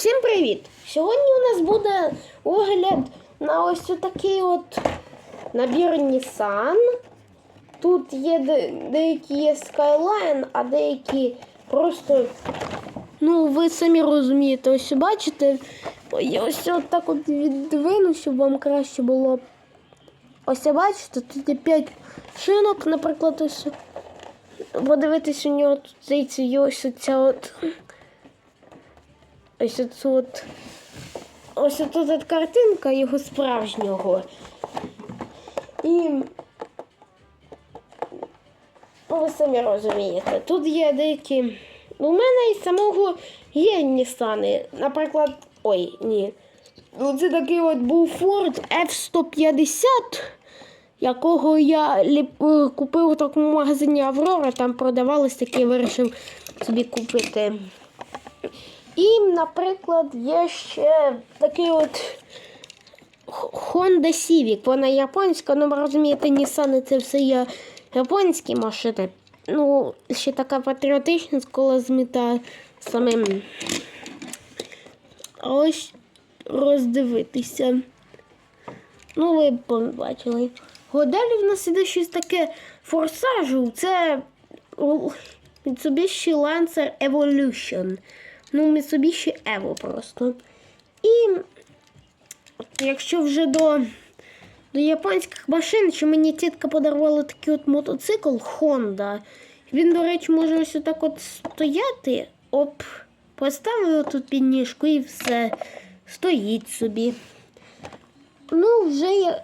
Всім привіт! Сьогодні у нас буде огляд на ось такий от набір Nissan. Тут є де- деякі є Skyline, а деякі просто. Ну, ви самі розумієте, ось бачите. Я ось от так от віддвину, щоб вам краще було. Ось бачите, тут є 5 шинок, наприклад, ось. Подивитись у нього тут здається, ось ця от. Ось от. Ось тут картинка його справжнього. І. Ну, ви самі розумієте. Тут є деякі. У мене і самого є Нісани. Наприклад, ой, ні. Ну, це такий от був Ford F-150, якого я е, купив у такому магазині Аврора, там продавалось таке, вирішив собі купити. І, наприклад, є ще такий от Honda Civic. Вона японська, ну ви розумієте, Nissan це все є японські машини. Ну, ще така патріотична, коли зміта самим. А ось роздивитися. Ну, ви побачили. Далі в нас іде щось таке форсажу. Це Mitsubishi Lancer Evolution. Ну, Mitsubishi Evo просто. І якщо вже до, до японських машин, що мені тітка подарувала такий от мотоцикл Honda. Він, до речі, може ось отак от стояти. Оп, поставив тут підніжку і все. Стоїть собі. Ну, вже я.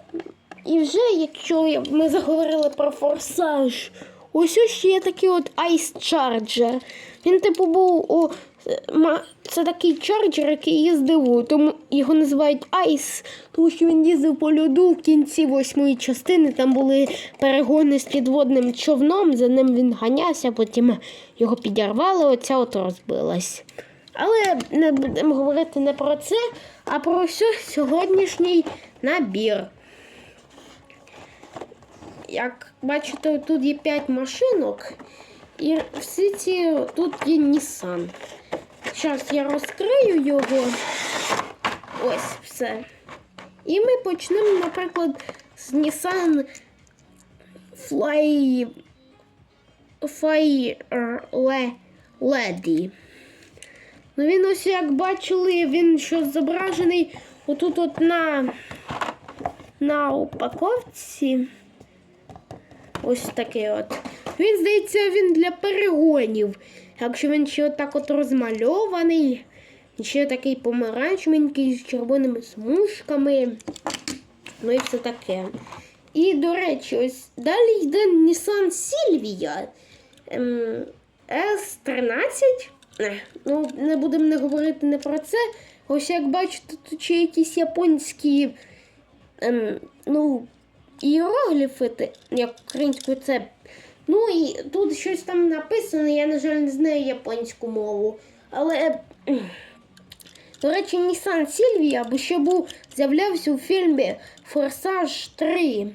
І вже, якщо ми заговорили про форсаж, ось ще є такий от Ice Charger. Він, типу, був у. Це такий чарджер, який їздив, тому його називають Ice, тому що він їздив по льоду в кінці восьмої частини. Там були перегони з підводним човном, за ним він ганявся, потім його підірвали, оця от розбилась. Але не будемо говорити не про це, а про ось сьогоднішній набір. Як бачите, тут є 5 машинок, і всі ці тут є Nissan. Зараз я розкрию його. Ось все. І ми почнемо, наприклад, з Nissan Fly... Fire Lady. Ну він ось як бачили, він що зображений отут от на, на упаковці. Ось такий от. Він, здається, він для перегонів. Якщо він ще отак от розмальований, ще такий помаранчевенький з червоними смужками. Ну і все таке. І, до речі, ось далі йде Nissan Silvia ем, S13. Е, Ну, не будемо не говорити не про це. Ось як бачите, тут ще якісь японські ем, ну, іерогліфи, як українською це. Ну і тут щось там написано, я, на жаль, не знаю японську мову. Але, до речі, Nissan Silvia або ще був з'являвся у фільмі Форсаж 3.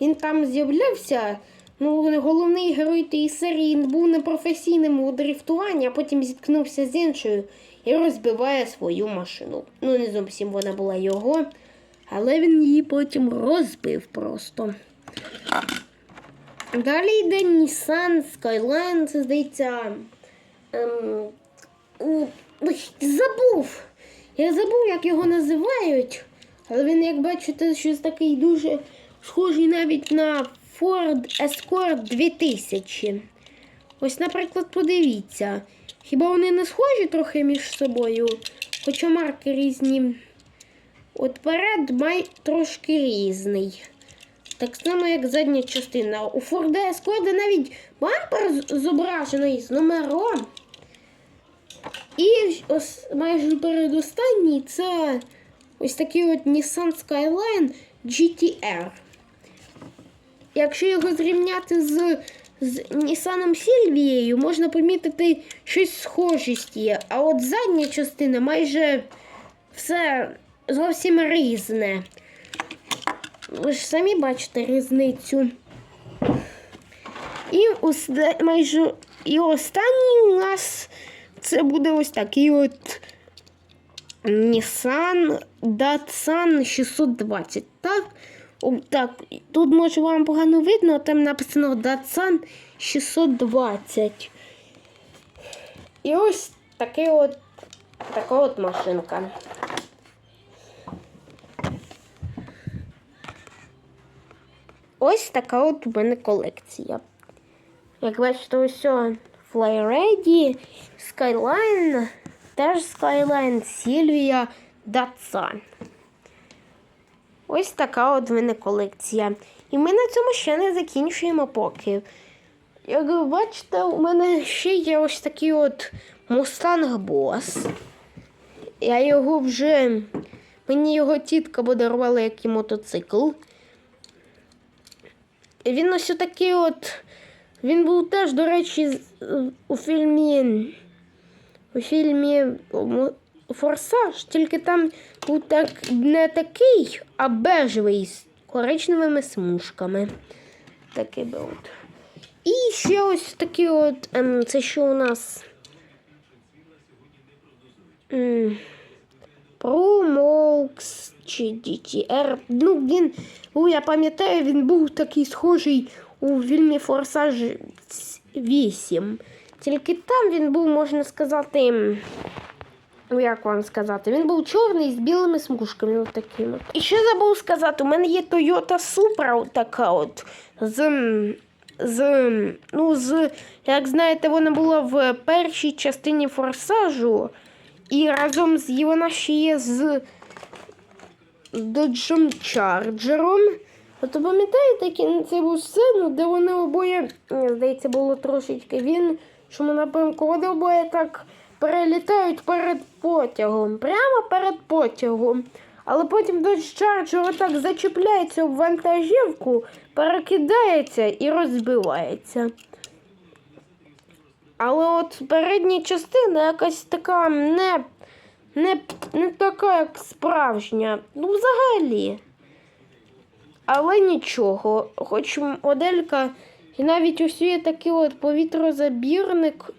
Він там з'являвся. Ну, головний герой тієї серії він був непрофесійним у дрифтуванні, а потім зіткнувся з іншою і розбиває свою машину. Ну, не зовсім вона була його, але він її потім розбив просто. Далі йде Nissan Skyline, це здається. Ем, забув. Я забув, як його називають. Але він, як бачите, щось такий дуже схожий навіть на Ford Escort 2000. Ось, наприклад, подивіться. Хіба вони не схожі трохи між собою? Хоча марки різні. От перед май трошки різний. Так само, як задня частина. У Ford Escort навіть бампер зображений з номером. І ось майже передостанній це ось такий от Nissan Skyline GTR. Якщо його зрівняти з, з Nissan Silvia, можна помітити щось схожість є. А от задня частина майже все зовсім різне. Ви ж самі бачите різницю. І майже і останній у нас це буде ось такий от Nissan Datsun 620. Так, так, тут може вам погано видно, а там написано Datsun 620. І ось такий от, така от машинка. Ось така от у мене колекція. Як бачите, ось Flyready, Skyline, теж Skyline, Sylvia, Datsun. Ось така от в мене колекція. І ми на цьому ще не закінчуємо поки. Як ви бачите, у мене ще є ось такий от Mustang Boss. Я його вже. Мені його тітка подарувала як і мотоцикл. Він ось такий от. Він був теж, до речі, у фільмі. У фільмі Форсаж, тільки там був так не такий, а бежевий з коричневими смужками. Такий був. от. І ще ось такий от. Ем, це що у нас? Промокс чи DTR. Ну, він, ну, я пам'ятаю, він був такий схожий у фільмі Форсаж 8. Тільки там він був, можна сказати, ну, як вам сказати, він був чорний з білими смужками. Такими. І ще забув сказати, у мене є Toyota Supra така от з. З, ну, з, як знаєте, вона була в першій частині форсажу, і разом з вона ще є з Доджем Чарджером. От пам'ятаєте, який це сцену, де вони обоє, здається, було трошечки він, що ми напрямку, вони обоє так перелітають перед потягом, прямо перед потягом. Але потім Dodge Charger отак зачіпляється об вантажівку, перекидається і розбивається. Але от передня частина якась така не, не, не така, як справжня. Ну, взагалі. Але нічого, хоч моделька, і навіть ось є такий от повітрозабірник.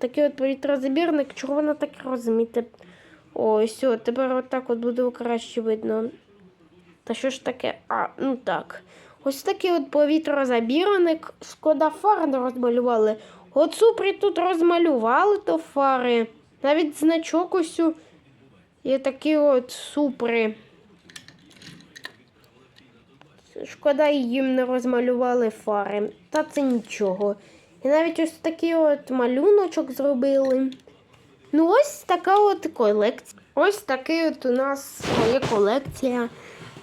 Такий от повітрозабірник, чого воно так розумієте? Ось, о, тепер отак от буде краще видно. Та що ж таке? А, ну так. Ось такий от повітрозабірник. Шкода фар не розмалювали. От супрі тут розмалювали то фари. Навіть значок ось є такі от супри. Шкода, їм не розмалювали фари. Та це нічого. І навіть ось такий от малюночок зробили. Ну, ось така от колекція. Ось такий от у нас є колекція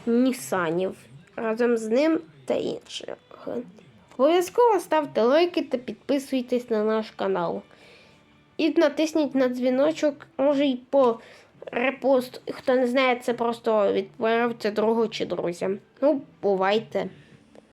Нісанів. Разом з ним та інших. Обов'язково ставте лайки та підписуйтесь на наш канал. І натисніть на дзвіночок, може й по репост. Хто не знає, це просто відправте другу чи друзям. Ну, бувайте.